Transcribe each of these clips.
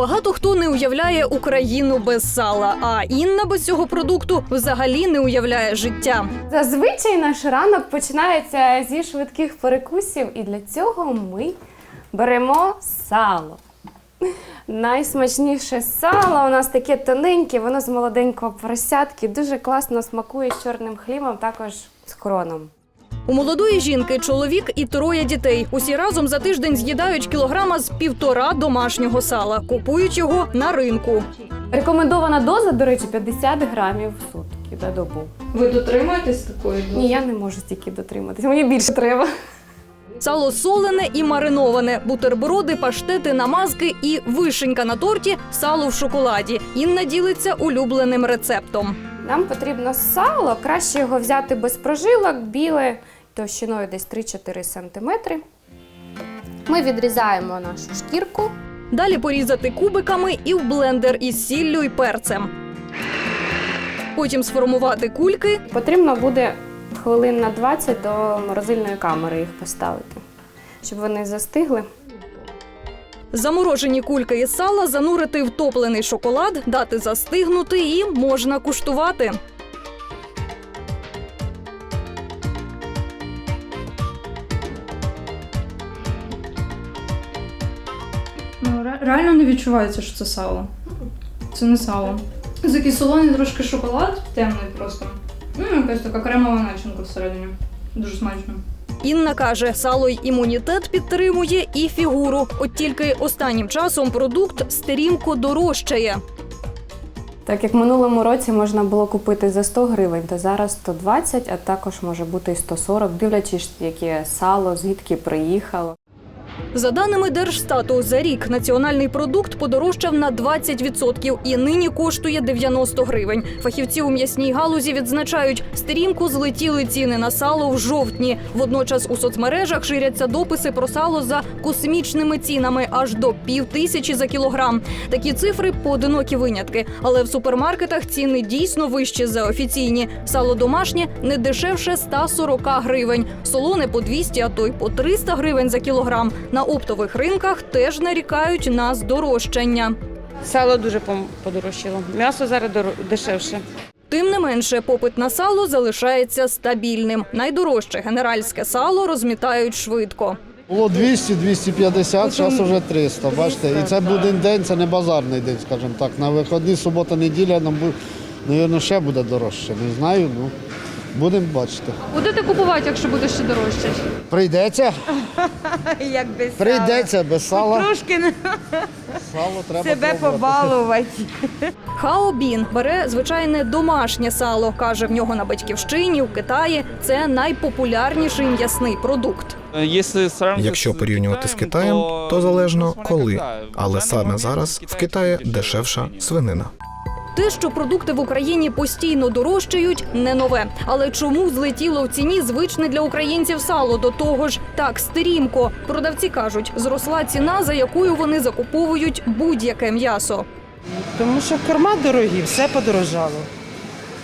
Багато хто не уявляє Україну без сала, а Інна без цього продукту взагалі не уявляє життя. Зазвичай наш ранок починається зі швидких перекусів, і для цього ми беремо сало. Найсмачніше сало у нас таке тоненьке, воно з молоденького поросятки, дуже класно смакує з чорним хлібом, також з хроном. У молодої жінки чоловік і троє дітей. Усі разом за тиждень з'їдають кілограма з півтора домашнього сала. Купують його на ринку. Рекомендована доза, до речі, 50 грамів в сутки на добу. Ви дотримуєтесь такої Ні, я не можу стільки дотриматися, мені більше треба. Сало солене і мариноване, бутерброди, паштети, намазки і вишенька на торті, сало в шоколаді. Інна ділиться улюбленим рецептом. Нам потрібно сало, краще його взяти без прожилок, біле товщиною десь 3-4 см. Ми відрізаємо нашу шкірку. Далі порізати кубиками і в блендер із сіллю і перцем. Потім сформувати кульки Потрібно буде хвилин на 20 до морозильної камери їх поставити, щоб вони застигли. Заморожені кульки із сала занурити в топлений шоколад, дати застигнути і можна куштувати. Реально не відчувається, що це сало. Це не сало. Такий солоний трошки шоколад, темний просто. Ну, якась така кремова начинка всередині. Дуже смачно. Інна каже, сало й імунітет підтримує і фігуру. От тільки останнім часом продукт стрімко дорожчає. Так як в минулому році можна було купити за 100 гривень, то зараз 120, а також може бути і 140, дивлячись, яке сало, звідки приїхало. За даними Держстату, за рік національний продукт подорожчав на 20% і нині коштує 90 гривень. Фахівці у м'ясній галузі відзначають, стрімко злетіли ціни на сало в жовтні. Водночас у соцмережах ширяться дописи про сало за космічними цінами аж до пів тисячі за кілограм. Такі цифри поодинокі винятки, але в супермаркетах ціни дійсно вищі за офіційні. Сало домашнє не дешевше 140 гривень, солоне по 200, а то й по 300 гривень за кілограм. На оптових ринках теж нарікають на здорожчання. Сало дуже подорожчало. М'ясо зараз дешевше. Тим не менше, попит на сало залишається стабільним. Найдорожче генеральське сало розмітають швидко. Було 200, 250, зараз вже 300, бачите. І це буде день, це не базарний день, скажімо так. На виходні, субота, неділя нам мабуть, ще буде дорожче. Не знаю, ну будемо бачити. Будете купувати, якщо буде ще дорожче? Прийдеться, Як без прийдеться без сала. Трошки не- Сало треба себе пробувати. побалувати. Хаобін бере звичайне домашнє сало. каже в нього на батьківщині у Китаї. Це найпопулярніший м'ясний продукт. Якщо порівнювати з Китаєм, то залежно коли, але саме зараз в Китаї дешевша свинина. Те, що продукти в Україні постійно дорожчають, не нове. Але чому злетіло в ціні звичне для українців сало? До того ж, так стрімко. Продавці кажуть, зросла ціна, за якою вони закуповують будь-яке м'ясо. Тому що корма дорогі, все подорожало.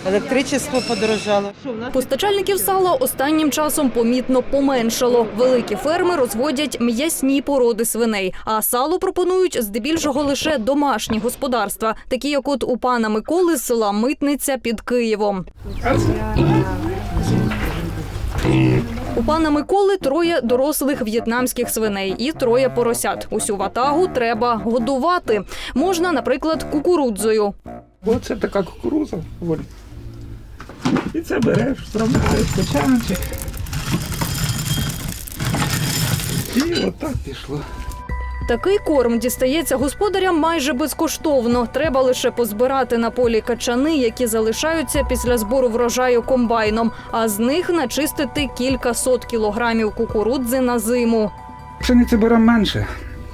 Електричество подорожало. Постачальників сала останнім часом помітно поменшало. Великі ферми розводять м'ясні породи свиней, а сало пропонують здебільшого лише домашні господарства, такі як от у пана Миколи з села Митниця під Києвом. У пана Миколи троє дорослих в'єтнамських свиней і троє поросят. Усю ватагу треба годувати. Можна, наприклад, кукурудзою. Оце така кукуруза. І це береш, зробляєш печаночок. І отак пішло. Такий корм дістається господарям майже безкоштовно. Треба лише позбирати на полі качани, які залишаються після збору врожаю комбайном, а з них начистити кілька сот кілограмів кукурудзи на зиму. Пшениці беремо менше,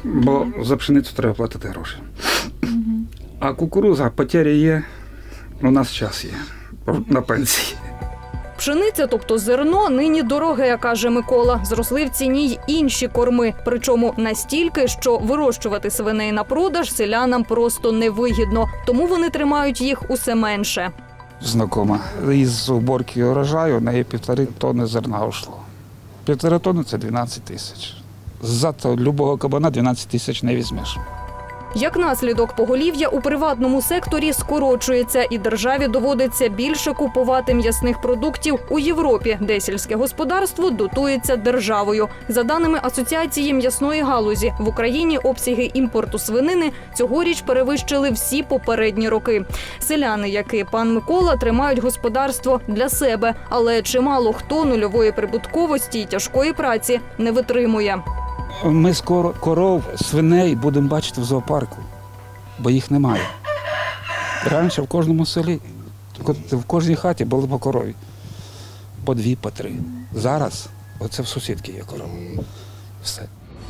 бо за пшеницю треба платити гроші. А кукуруза потері є, у нас час є на пенсії. Пшениця, тобто зерно, нині дороге, каже Микола. Зросли в ціні й інші корми. Причому настільки, що вирощувати свиней на продаж селянам просто невигідно, тому вони тримають їх усе менше. Знакома. Із уборки урожаю в неї півтори тонни зерна ушло. Півтори тонни це 12 тисяч. Зато любого кабана 12 тисяч не візьмеш. Як наслідок, поголів'я у приватному секторі скорочується, і державі доводиться більше купувати м'ясних продуктів у Європі, де сільське господарство дотується державою. За даними Асоціації м'ясної галузі, в Україні обсяги імпорту свинини цьогоріч перевищили всі попередні роки. Селяни, як і пан Микола, тримають господарство для себе, але чимало хто нульової прибутковості і тяжкої праці не витримує. Ми скоро коров, свиней будемо бачити в зоопарку, бо їх немає. Раніше в кожному селі, в кожній хаті були по корові. По дві, по три. Зараз оце в сусідки є корова. Все.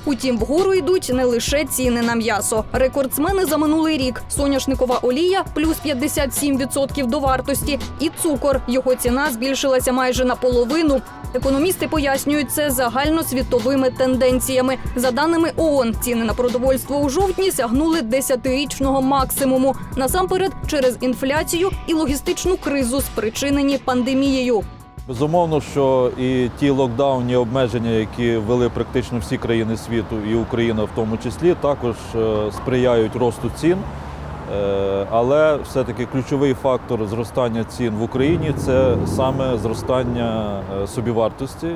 Утім, вгору йдуть не лише ціни на м'ясо. Рекордсмени за минулий рік: соняшникова олія плюс 57% до вартості, і цукор. Його ціна збільшилася майже наполовину. Економісти пояснюють це загальносвітовими тенденціями. За даними ООН, ціни на продовольство у жовтні сягнули десятирічного максимуму. Насамперед через інфляцію і логістичну кризу, спричинені пандемією. Безумовно, що і ті локдаунні обмеження, які ввели практично всі країни світу, і Україна в тому числі, також е, сприяють росту цін. Е, Але все-таки ключовий фактор зростання цін в Україні це саме зростання е, собівартості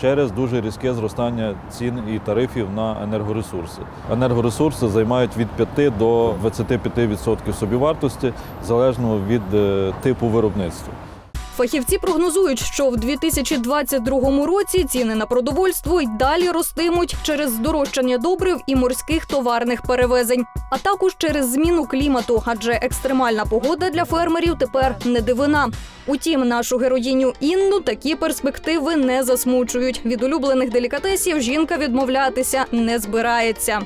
через дуже різке зростання цін і тарифів на енергоресурси. Енергоресурси займають від 5 до 25% собівартості залежно від типу виробництва. Фахівці прогнозують, що в 2022 році ціни на продовольство й далі ростимуть через здорожчання добрив і морських товарних перевезень, а також через зміну клімату, адже екстремальна погода для фермерів тепер не дивина. Утім, нашу героїню Інну такі перспективи не засмучують. Від улюблених делікатесів жінка відмовлятися не збирається.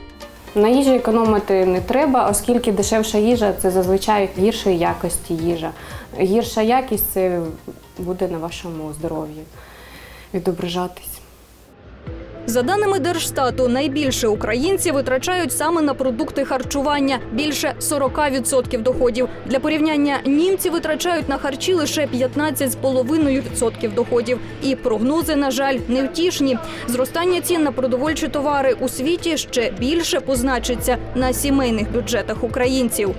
На їжі економити не треба, оскільки дешевша їжа це зазвичай гіршої якості їжа. Гірша якість це буде на вашому здоров'ї відображатись. За даними Держстату, найбільше українці витрачають саме на продукти харчування більше 40% доходів. Для порівняння німці витрачають на харчі лише 15,5% доходів. І прогнози, на жаль, невтішні. Зростання цін на продовольчі товари у світі ще більше позначиться на сімейних бюджетах українців.